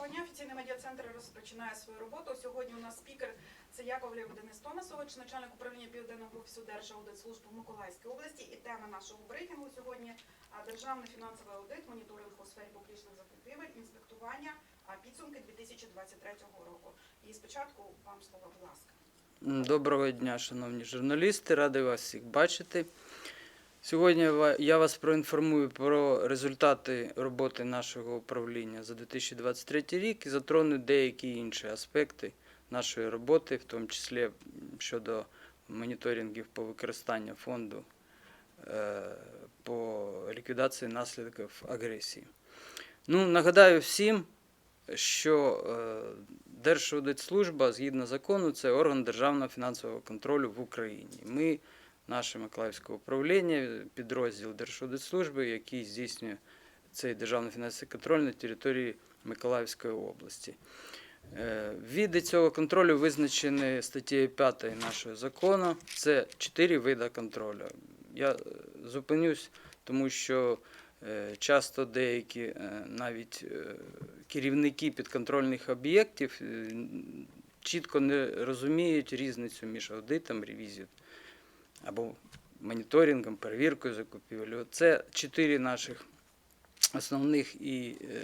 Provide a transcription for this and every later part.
Доброго дня. Офіційний медіа-центр розпочинає свою роботу. Сьогодні у нас спікер це Яковлєв Денис Томасович, начальник управління Південного офісу Держаудитслужби в Миколаївській області. І тема нашого брифінгу сьогодні державний фінансовий аудит, моніторинг у сфері публічних закупівель, інспектування, підсумки 2023 року. І спочатку вам слово, будь ласка. Доброго дня, шановні журналісти, радий вас всіх бачити. Сьогодні я вас проінформую про результати роботи нашого управління за 2023 рік і затрону деякі інші аспекти нашої роботи, в тому числі щодо моніторингів по використанню фонду е, по ліквідації наслідків агресії. Ну, нагадаю всім, що е, Держаудитслужба, згідно закону, це орган державного фінансового контролю в Україні. Ми, наше Миколаївське управління, підрозділ Держаудитслужби, який здійснює цей державний фінансовий контроль на території Миколаївської області. Е, Види цього контролю визначені статтею 5 нашого закону. Це чотири види контролю. Я е, зупинюсь, тому що е, часто деякі навіть керівники підконтрольних об'єктів чітко не розуміють різницю між аудитом, ревізією або моніторингом, перевіркою закупівель. Це чотири наших основних і е,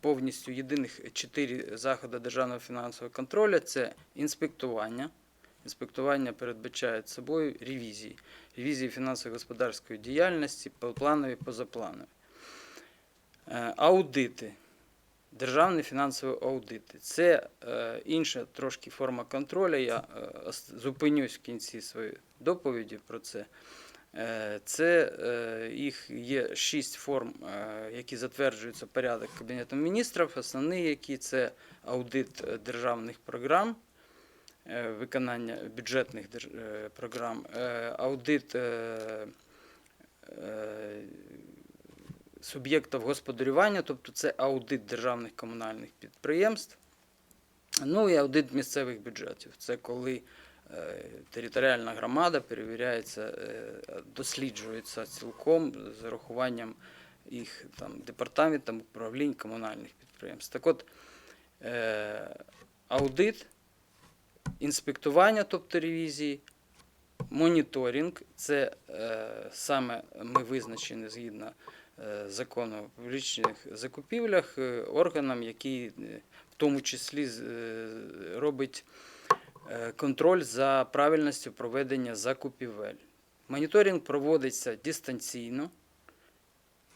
повністю єдиних чотири заходи державного фінансового контролю це інспектування. Інспектування передбачає собою ревізії. Ревізії фінансово-господарської діяльності, планові, позапланові. Е, Аудити. Державні фінансові аудити. Це е, інша трошки форма контролю. Я е, зупинюсь в кінці своєї доповіді про це. Е, Це е, їх є шість форм, е, які затверджуються порядок Кабінетом міністрів. Основні, які це аудит е, державних програм, е, виконання бюджетних е, програм, е, аудит е, е, суб'єктів господарювання, тобто це аудит державних комунальних підприємств. Ну і аудит місцевих бюджетів. Це коли е, територіальна громада перевіряється, е, досліджується цілком з урахуванням їх там, департаментом управлінь комунальних підприємств. Так от, е, аудит, інспектування, тобто ревізії, моніторинг це е, саме ми визначені згідно закону о публічних закупівлях е, органом, який е, в тому числі е, робить е, контроль за правильністю проведення закупівель. Моніторинг проводиться дистанційно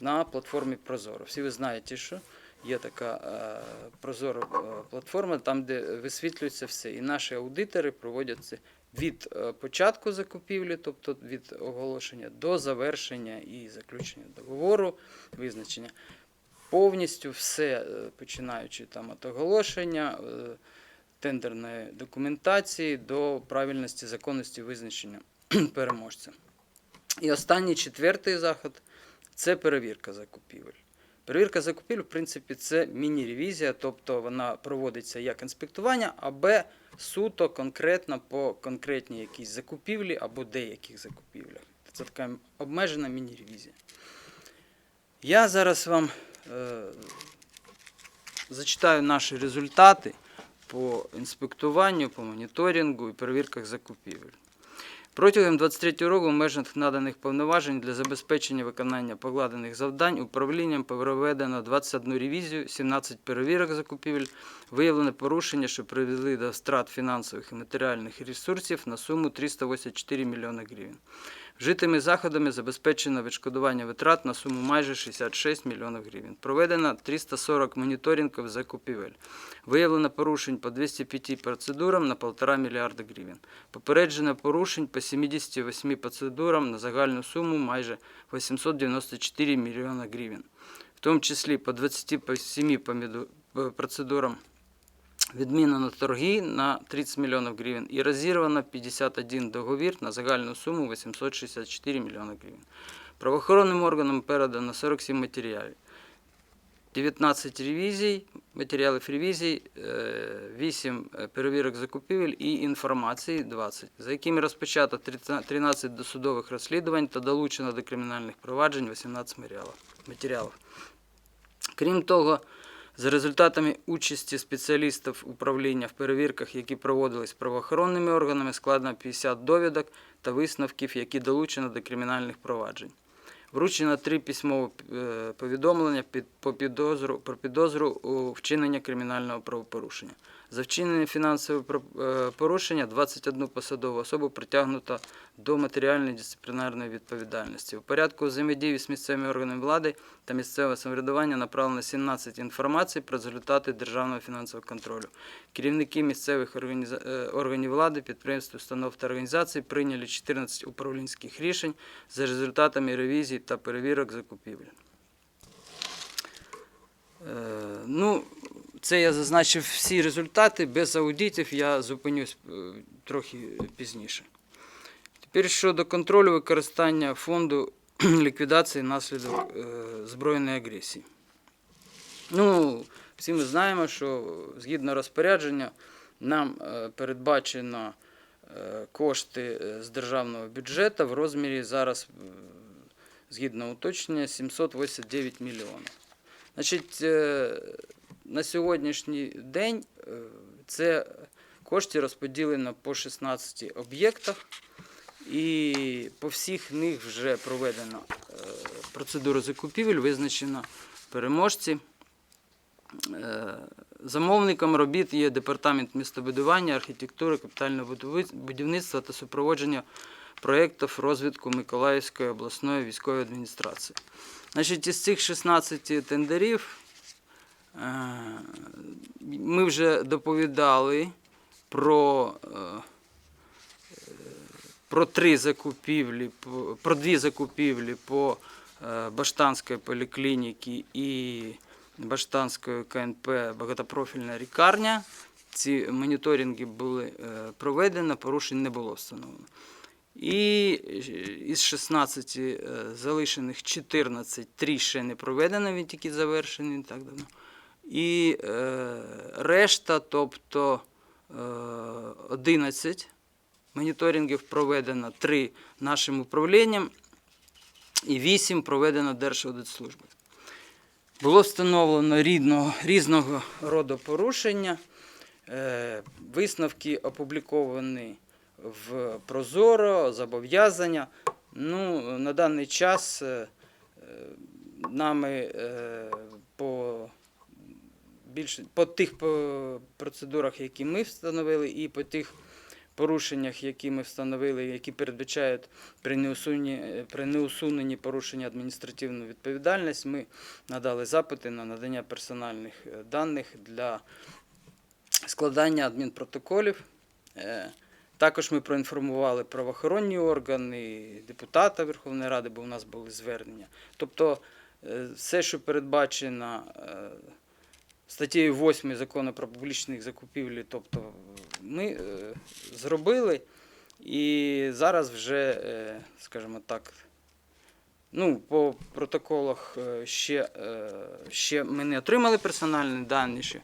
на платформі Прозоро. Всі ви знаєте, що є така е, Прозоро е, платформа, там, де висвітлюється все. І наші аудитори проводять це від е, початку закупівлі, тобто від оголошення до завершення і заключення договору, визначення. Повністю все, е, починаючи там від оголошення, е, тендерної документації до правильності законності визначення переможця. І останній четвертий заход це перевірка закупівель. Перевірка закупівель, в принципі, це міні-ревізія, тобто вона проводиться як інспектування, або суто конкретно по конкретній якійсь закупівлі або деяких закупівлях. Це така обмежена міні-ревізія. Я зараз вам е, зачитаю наші результати по інспектуванню, по моніторингу і перевірках закупівель. Протягом 23 року в межах наданих повноважень для забезпечення виконання покладених завдань управлінням проведено 21 ревізію, 17 перевірок закупівель, виявлено порушення, що привели до втрат фінансових і матеріальних ресурсів на суму 384 млн грн. Вжитими заходами забезпечено відшкодування витрат на суму майже 66 млн грн. Проведено 340 моніторингів закупівель. Виявлено порушень по 205 процедурам на 1,5 мільярда гривень. Попереджено порушень по 78 процедурам на загальну суму майже 894 мільйона гривень. В тому числі по 27 поміду- е, процедурам відмінено торги на 30 мільйонів гривень і розірвано 51 договір на загальну суму 864 мільйони гривень. Правоохоронним органам передано 47 матеріалів. 19 ревізій, матеріалів ревізій, 8 перевірок закупівель і інформації 20, за якими розпочато 13 досудових розслідувань та долучено до кримінальних проваджень 18 матеріалів. матеріалів. Крім того, За результатами участі спеціалістів управління в перевірках, які проводились правоохоронними органами, складено 50 довідок та висновків, які долучено до кримінальних проваджень. Вручено три письмові е, повідомлення про підозру у вчинення кримінального правопорушення. За вчинення фінансового е, порушення 21 посадову особу притягнуто до матеріальної дисциплінарної відповідальності. У порядку взаємодії з місцевими органами влади та місцевого самоврядування направлено 17 інформацій про результати державного фінансового контролю. Керівники місцевих е, органів влади, підприємств, установ та організацій прийняли 14 управлінських рішень за результатами ревізій та перевірок закупівель. Е, ну, це я зазначив всі результати. Без аудитів я зупинюсь е, трохи пізніше. Тепер щодо контролю використання фонду ліквідації наслідок е, збройної агресії. Ну, всі ми знаємо, що згідно розпорядження нам е, передбачено кошти з державного бюджету в розмірі зараз, згідно уточнення, 789 мільйонів. Значить, на сьогоднішній день е, це кошти розподілено по 16 об'єктах, і по всіх них вже проведено е, процедуру закупівель, визначено переможці. Е, Замовником робіт є департамент містобудування, архітектури, капітального будівництва та супроводження проєктів розвитку Миколаївської обласної військової адміністрації. Значить, із цих 16 тендерів ми вже доповідали про, е, е, про три закупівлі, про дві закупівлі по е, Баштанської поліклініки і Баштанської КНП багатопрофільна лікарня. Ці моніторинги були е, проведені, порушень не було встановлено. І е, із 16 е, залишених 14, 3 ще не проведено, він тільки завершений так давно. І е, решта, тобто е, 11 моніторингів проведено 3 нашим управлінням і 8 проведено Держаудитслужбою. Було встановлено рідного, різного роду порушення. Е, Висновки опубліковані в Прозоро, зобов'язання. Ну, на даний час е, нами е, по, більше, по тих процедурах, які ми встановили, і по тих порушеннях, які ми встановили, які передбачають при неусуненні, при неусуненні порушення адміністративну відповідальність, ми надали запити на надання персональних е, даних для складання адмінпротоколів. Е, Також ми проінформували правоохоронні органи, депутата Верховної Ради, бо у нас були звернення. Тобто е, все, що передбачено е, статтею 8 закону про публічних закупівлі, тобто ми е, зробили і зараз вже, е, скажімо так, ну, по протоколах е, ще, е, ще ми не отримали персональні дані. Ще.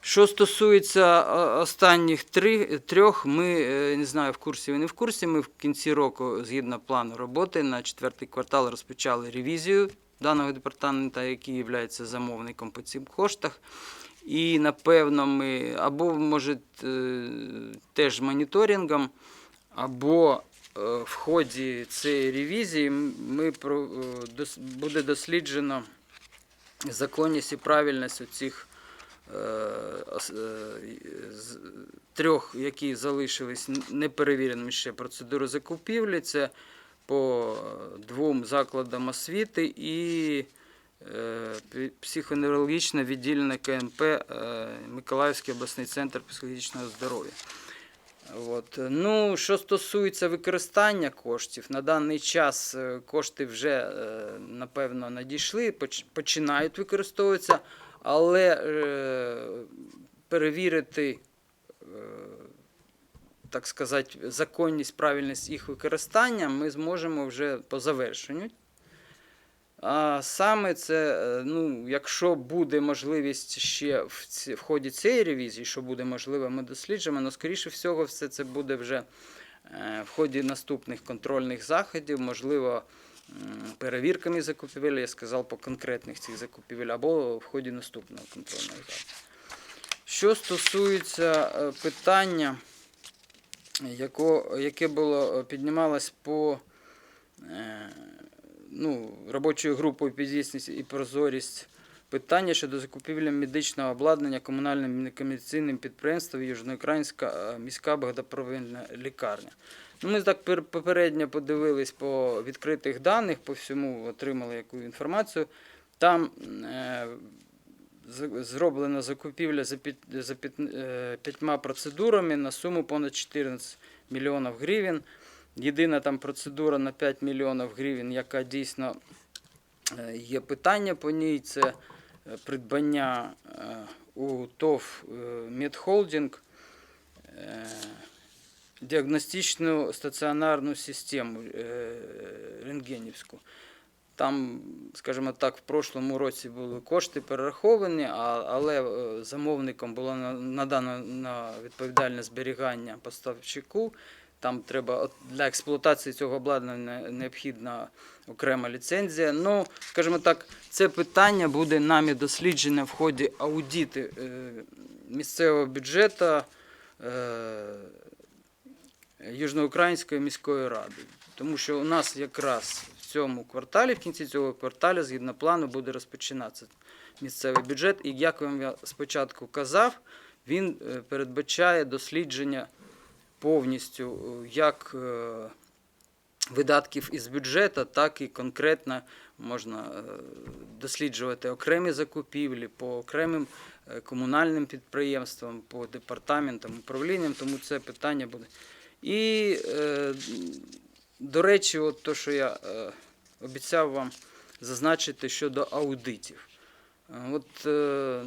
Що стосується е, останніх трьох, ми е, не знаю, в курсі ви не в курсі. Ми в кінці року, згідно плану роботи, на четвертий квартал розпочали ревізію даного департаменту, який є замовником по цим коштах. І напевно ми або може е, теж моніторингом, або е, в ході цієї ревізії ми е, буде досліджено законність і правильність цих трьох, які залишились неперевіреними ще процедури закупівлі. Це по двом закладам освіти і е, психоневрологічне відділення КНП е, Миколаївський обласний центр психологічного здоров'я. От. Ну, що стосується використання коштів, на даний час е, кошти вже, напевно, надійшли, починають використовуватися, але перевірити, так сказати, законність, правильність їх використання ми зможемо вже по завершенню. А саме це, е, ну, якщо буде можливість ще в, ці, в ході цієї ревізії, що буде можливо, ми досліджимо, але скоріше всього, все це буде вже е, в ході наступних контрольних заходів, можливо, перевірками закупівель, я сказав по конкретних цих закупівель, або в ході наступного контрольного заходу. Що стосується е, питання, яко, яке було е, піднімалось по е, ну, робочою групою підзвітність і прозорість питання щодо закупівлі медичного обладнання комунальним некомерційним підприємством Южноукраїнська е, міська багатопрофільна лікарня. Ну, ми так пер- попередньо подивились по відкритих даних, по всьому отримали яку інформацію. Там зроблена закупівля за, е, п'ятьма процедурами на суму понад 14 мільйонів гривень. Єдина там процедура на 5 мільйонів гривень, яка дійсно е, є питання по ній, це е, придбання у ТОВ Медхолдинг діагностичну стаціонарну систему рентгенівську. Там, скажімо так, в прошлому році були кошти перераховані, але е, замовником було надано на відповідальне зберігання поставщику. Там треба для експлуатації цього обладнання необхідна окрема ліцензія. Ну, скажімо так, це питання буде нами досліджене в ході аудиту е, місцевого бюджету е, Южноукраїнської міської ради. Тому що у нас якраз цьому кварталі, в кінці цього кварталу, згідно плану, буде розпочинатися місцевий бюджет. І як вам я спочатку казав, він е, передбачає дослідження повністю е, як е, видатків із бюджету, так і конкретно можна досліджувати окремі закупівлі по окремим комунальним підприємствам, по департаментам, управлінням, тому це питання буде. І, до речі, от то, що я обіцяв вам зазначити щодо аудитів. Е, От е,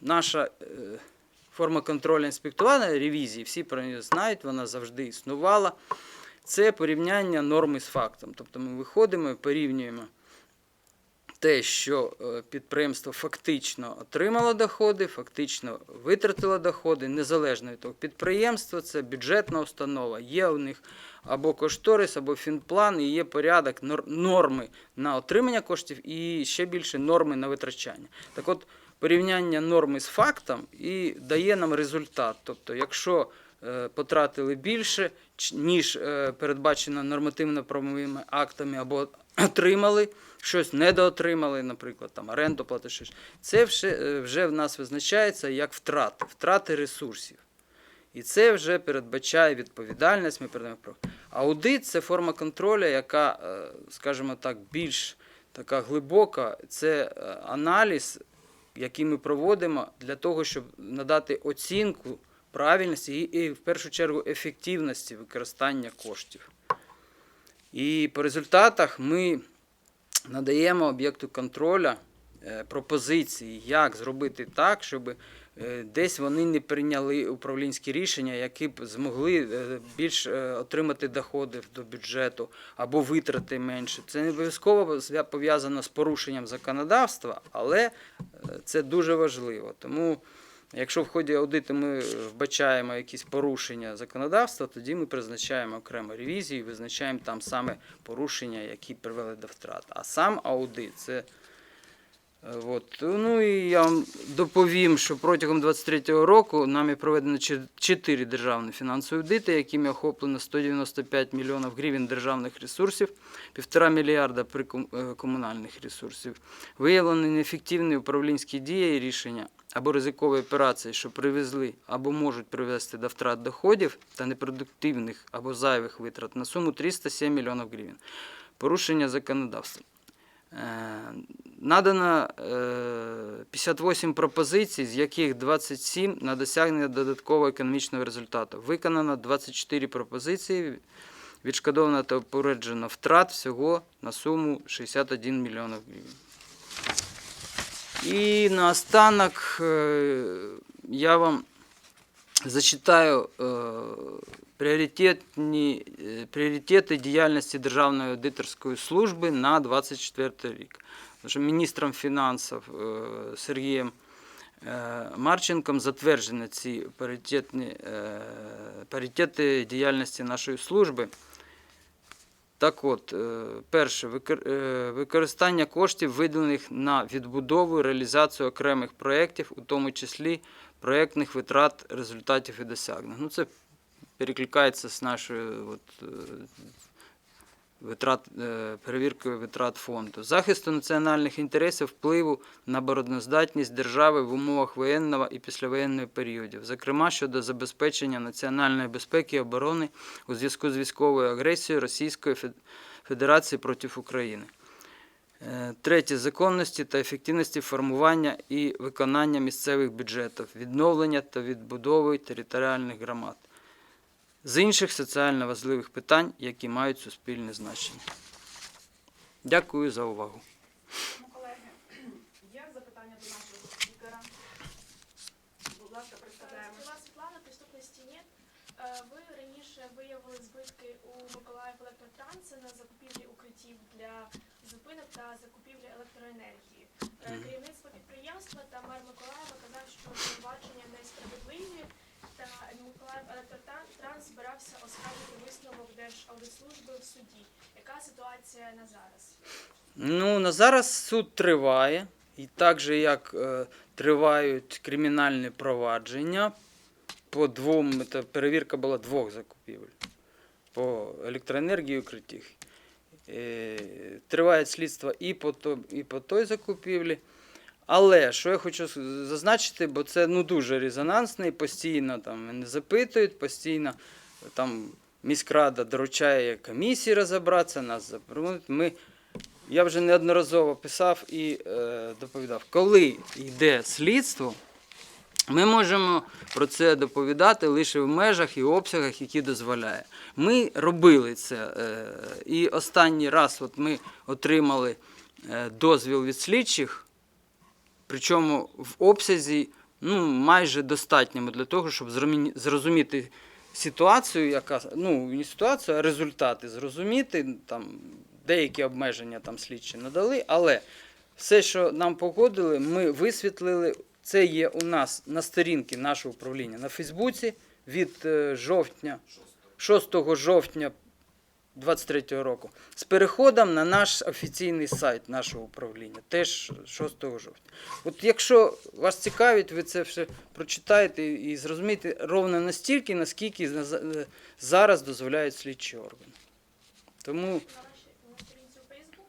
наша е, форма контролю інспектування ревізії, всі про неї знають, вона завжди існувала. Це порівняння норми з фактом. Тобто ми виходимо і порівнюємо те, що е, підприємство фактично отримало доходи, фактично витратило доходи, незалежно від того, підприємство це бюджетна установа, є у них або кошторис, або фінплан, і є порядок норми на отримання коштів і ще більше норми на витрачання. Так от, порівняння норми з фактом і дає нам результат. Тобто, якщо е, потратили більше, ніж е, передбачено нормативно-правовими актами, або отримали щось недоотримали, наприклад, там оренду щось. Це вже, е, вже в нас визначається як втрати, втрати ресурсів. І це вже передбачає відповідальність. Ми передаємо про аудит це форма контролю, яка, е, скажімо так, більш така глибока. Це е, аналіз, який ми проводимо для того, щоб надати оцінку правильності і, і в першу чергу ефективності використання коштів. І по результатах ми надаємо об'єкту контроля е, пропозиції, як зробити так, щоб е, десь вони не прийняли управлінські рішення, які б змогли е, більш отримати доходи до бюджету або витрати менше. Це не обов'язково пов'язано з порушенням законодавства, але це дуже важливо. Тому Якщо в ході аудиту ми вбачаємо якісь порушення законодавства, тоді ми призначаємо окрему ревізію і визначаємо там саме порушення, які привели до втрат. А сам аудит це. От. Ну і я вам доповім, що протягом 2023 року нами проведено че- чотири державні фінансові аудити, якими охоплено 195 мільйонів гривень державних ресурсів, півтора мільярда при е, комунальних ресурсів. Виявлені неефективні управлінські дії і рішення або ризикові операції, що привезли або можуть привести до втрат доходів та непродуктивних або зайвих витрат на суму 307 мільйонів гривень. Порушення законодавства. Е, Надано е, 58 пропозицій, з яких 27 на досягнення додаткового економічного результату. Виконано 24 пропозиції, відшкодовано та попереджено втрат всього на суму 61 мільйонів гривень. І наостанок е, я вам зачитаю е, пріоритетні, е, пріоритети діяльності Державної аудиторської служби на 24 рік. Міністром фінансів е, Сергієм е, Марченком затверджені ці паритетні, паритети діяльності нашої служби. Так от, перше, використання коштів, виділених на відбудову і реалізацію окремих проєктів, у тому числі проєктних витрат, результатів і досягнень. Ну, це перекликається з нашою от, е, витрат, е, перевіркою витрат фонду. Захисту національних інтересів впливу на обороноздатність держави в умовах воєнного і післявоєнного періодів, зокрема щодо забезпечення національної безпеки і оборони у зв'язку з військовою агресією Російської Федерації проти України. Е, Третє законності та ефективності формування і виконання місцевих бюджетів, відновлення та відбудови територіальних громад. З інших соціально важливих питань, які мають суспільне значення. Дякую за увагу. Ну, колеги, є запитання до нашого спікера? Будь ласка, представляємо. Співак Світлана, преступності нет. Е, Ви раніше виявили збитки у Миколаїв електротрансі на закупівлі укриттів для зупинок та закупівлі електроенергії. Е, Керівництво підприємства та мер Миколаєва казав, що звинувачення несправедливі, та Миколаїв електротранс збирався оскаржити висновок Держаудитслужби в суді. Яка ситуація на зараз? Ну, на зараз суд триває, і так же, як е, тривають кримінальні провадження по двом, це перевірка була двох закупівель по електроенергії і укриттях. Е, триває слідство і по, то, і по той закупівлі. Але що я хочу зазначити, бо це ну, дуже резонансно, і постійно там мене запитують, постійно там міськрада доручає комісії розібратися, нас запрошують. Ми я вже неодноразово писав і е, доповідав, коли йде слідство, ми можемо про це доповідати лише в межах і обсягах, які дозволяє. Ми робили це. Е, і останній раз от ми отримали е, дозвіл від слідчих, причому в обсязі ну, майже достатньому для того, щоб зрозуміти ситуацію, яка ну не ситуацію, а результати зрозуміти. Там деякі обмеження там слідчі надали, але все, що нам погодили, ми висвітлили. Це є у нас на сторінці нашого управління на Фейсбуці від е, жовтня, 6 жовтня 23 року з переходом на наш офіційний сайт нашого управління, теж 6 жовтня. От якщо вас цікавить, ви це все прочитаєте і зрозумієте ровно настільки, наскільки зараз дозволяють слідчі органи. Тому Фейсбук?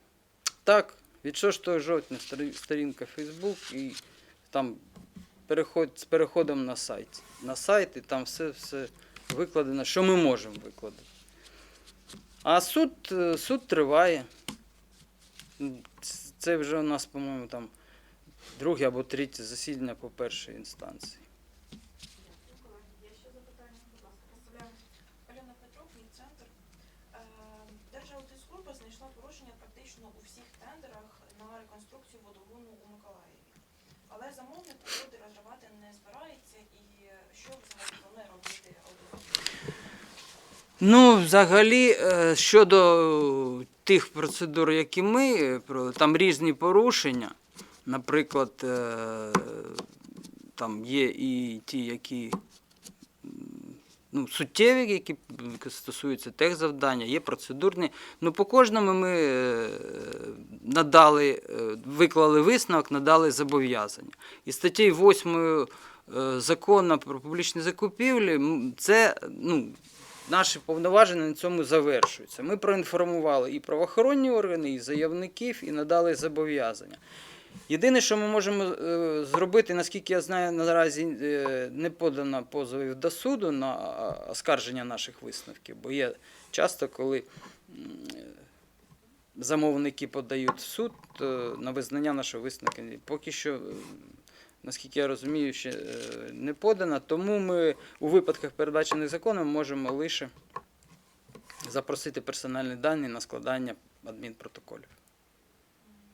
так, від 6 жовтня сторінка Facebook і там переход з переходом на сайт. На сайт і там все, все викладено, що ми можемо викладати. А суд, е, суд триває. Це вже у нас, по-моєму, там друге або третє засідання по першій інстанції. Е. Але замовник угоди розривати не збирається і що взагалі планує робити аудитор? Ну, взагалі, е, щодо тих процедур, які ми е, там різні порушення. Наприклад, е, там є і ті, які ну, суттєві, які стосуються техзавдання, є процедурні. Ну, по кожному ми надали, виклали висновок, надали зобов'язання. І статтею 8 е, закону про публічні закупівлі це ну, наші повноваження на цьому завершуються. Ми проінформували і правоохоронні органи, і заявників, і надали зобов'язання. Єдине, що ми можемо е, зробити, наскільки я знаю, наразі е, не подано позовів до суду на оскарження наших висновків, бо є часто, коли замовники подають в суд е, на визнання нашого висновку. Поки що, наскільки я розумію, ще е, не подано, тому ми у випадках, передбачених законом, можемо лише запросити персональні дані на складання адмінпротоколів.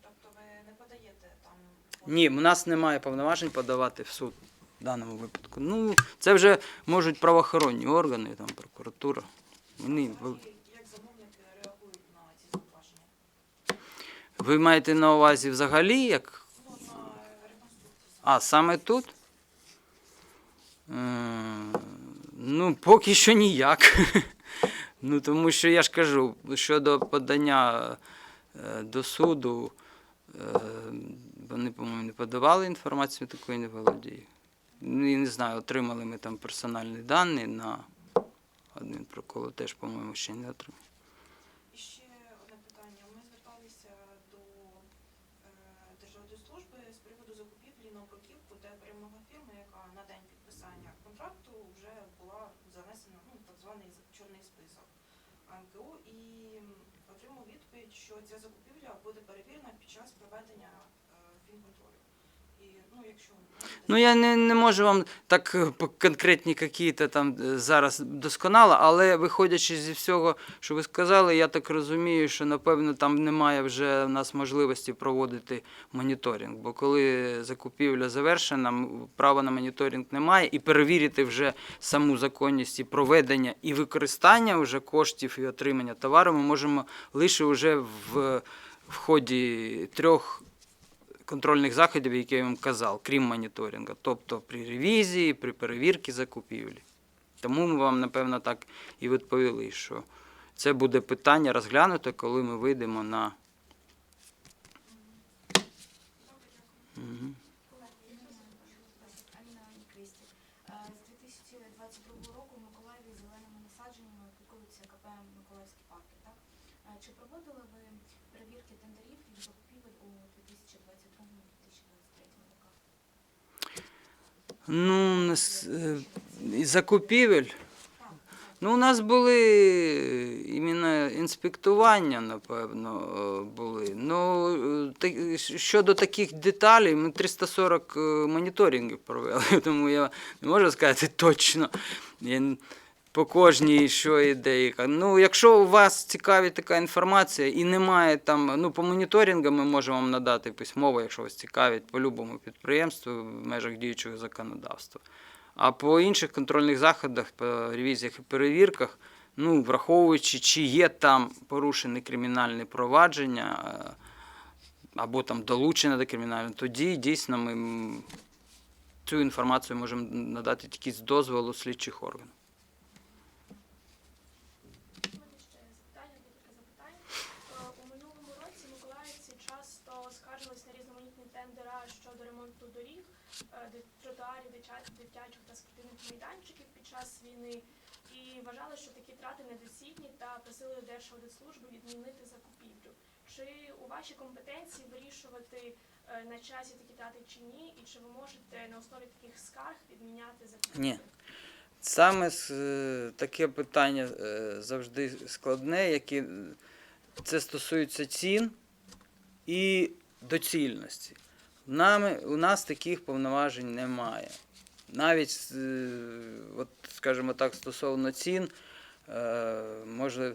Тобто ви не подаєте там Ні, у нас немає повноважень подавати в суд в даному випадку. Ну, це вже можуть правоохоронні органи, там, прокуратура. Вони, ви маєте на увазі взагалі, як. А, саме тут? М, Ну, поки що ніяк. Ну тому що я ж кажу, щодо подання е, до суду, е, вони, по-моєму, не подавали інформацію, такої не володію. Ну, і не знаю, отримали ми там персональні дані на адмінпроколу, теж, по-моєму, ще не отримали. І ще одне питання. Ми зверталися до е, Державної служби з приводу закупівлі на бруківку, де перемога фірми, яка на день підписання контракту вже була занесена ну, так званий чорний список АМКУ і отримав відповідь, що ця закупівля буде перевірена під час проведення е, фінконтролю. Ну, Ну, я не, не можу вам так е, конкретні якісь там е, зараз досконало, але виходячи зі всього, що ви сказали, я так розумію, що напевно там немає вже в нас можливості проводити моніторинг. Бо коли закупівля завершена, права на моніторинг немає, і перевірити вже саму законність і проведення і використання вже коштів і отримання товару ми можемо лише вже в, в ході трьох контрольних заходів, які я вам казав, крім моніторингу, тобто при ревізії, при перевірці закупівлі. Тому ми вам, напевно, так і відповіли, що це буде питання розглянуто, коли ми вийдемо на. Мгм. Аліна Крісті. Е, З 2022 року в Миколаєві зеленими насадженнями опікується КП Миколаївські парки. Так? Е, Чи проводили ви перевірки тендерів і закупівель у 2022-2023 роках? Ну, е, закупівель. Ну, у нас були іменно інспектування, напевно, е, були. Ну, е, щодо таких деталей, ми 340 е, моніторингів провели, тому я не можу сказати точно я по кожній, що іде. яка. Ну, якщо у вас цікавить така інформація і немає там, ну, по моніторингам ми можемо вам надати письмово, якщо вас цікавить, по любому підприємству в межах діючого законодавства. А по інших контрольних заходах, по ревізіях і перевірках, ну, враховуючи, чи є там порушені кримінальні провадження е, або там долучені до кримінального, тоді дійсно ми цю інформацію можемо надати тільки з дозволу слідчих органів. У мене ще запитання, декілька запитань. Е, У минулому році миколаївці часто скаржились на різноманітні тендера щодо ремонту доріг, е, де- тротуарів, дитя- дитячих та спортивних майданчиків під час війни і вважали, що такі трати недоцільні та просили Держаудитслужби відмінити закупівлю. Чи у вашій компетенції вирішувати е, на часі такі трати чи ні, і чи ви можете на основі таких скарг відміняти закупівлю? Ні. Саме е, таке питання е, завжди складне, яке це стосується цін і доцільності. Нами, у нас таких повноважень немає. Навіть, е, от, скажімо так, стосовно цін, е, може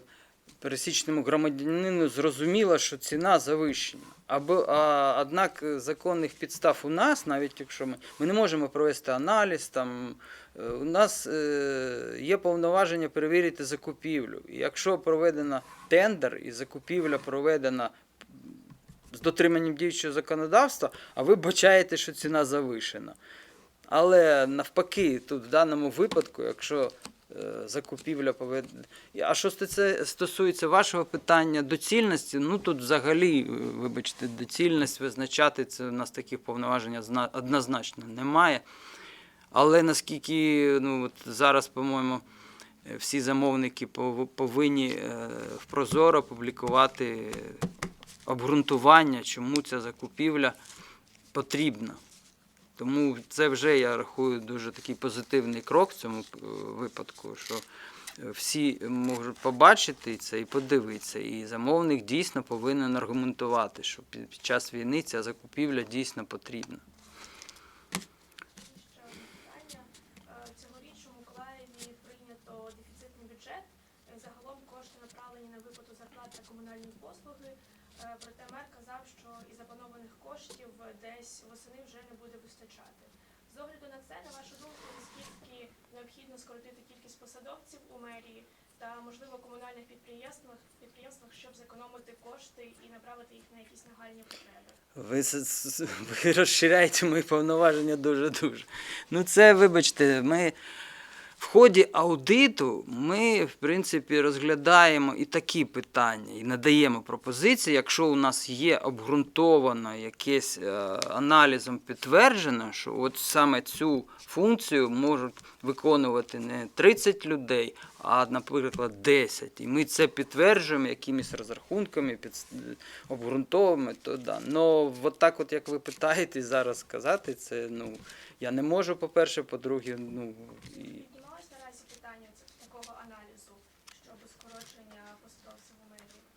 пересічному громадянину зрозуміло, що ціна завищена. Або, а, однак законних підстав у нас, навіть якщо ми, ми не можемо провести аналіз, там, е, у нас є повноваження перевірити закупівлю. Якщо проведено тендер і закупівля проведена з дотриманням діючого законодавства, а ви бачаєте, що ціна завишена. Але навпаки, тут в даному випадку, якщо е, закупівля поведена. А що це стосується вашого питання доцільності, ну тут взагалі, е, вибачте, доцільність визначати це у нас таких повноважень однозначно немає. Але наскільки ну, от зараз, по-моєму, всі замовники пов- повинні е, в Прозоро публікувати обґрунтування, чому ця закупівля потрібна. Тому це вже я рахую дуже такий позитивний крок в цьому е, випадку, що е, всі можуть побачити це і подивитися. І замовник дійсно повинен аргументувати, що під під час війни ця закупівля дійсно потрібна. Ще одне питання. Е, Цьогоріч у Миколаєві прийнято дефіцитний бюджет. Е, Загалом кошти направлені на виплату зарплат та комунальні послуги. Е, Проте мер казав, що із запланованих коштів десь восени вже не буде вистачати. З огляду на це, на вашу думку, наскільки необхідно скоротити кількість посадовців у мерії та, можливо, комунальних підприємствах, підприємствах, щоб зекономити кошти і направити їх на якісь нагальні потреби? Ви, ви розширяєте мої повноваження дуже-дуже. Ну, це, вибачте, ми В ході аудиту ми, в принципі, розглядаємо і такі питання, і надаємо пропозиції, якщо у нас є обґрунтовано якесь е, аналізом підтверджено, що от саме цю функцію можуть виконувати не 30 людей, а, наприклад, 10. І ми це підтверджуємо якимись розрахунками, під, обґрунтовуємо, то да. Но от так, от як ви питаєте зараз сказати, це ну я не можу, по-перше, по-друге, ну і.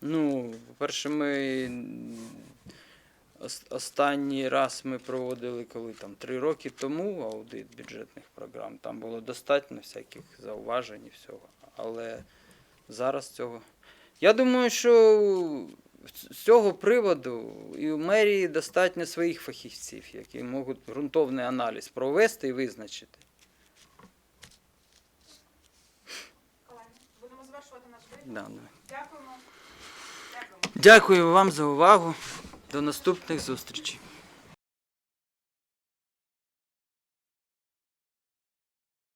Ну, по-перше, ми останній раз ми проводили коли там три роки тому аудит бюджетних програм. Там було достатньо всяких зауважень і всього. Але зараз цього. Я думаю, що з цього приводу і у мерії достатньо своїх фахівців, які можуть ґрунтовний аналіз провести і визначити. Колеги, будемо завершувати наш. Да, да. Дякуємо. Дякуємо. Дякую вам за увагу. До наступних зустрічей.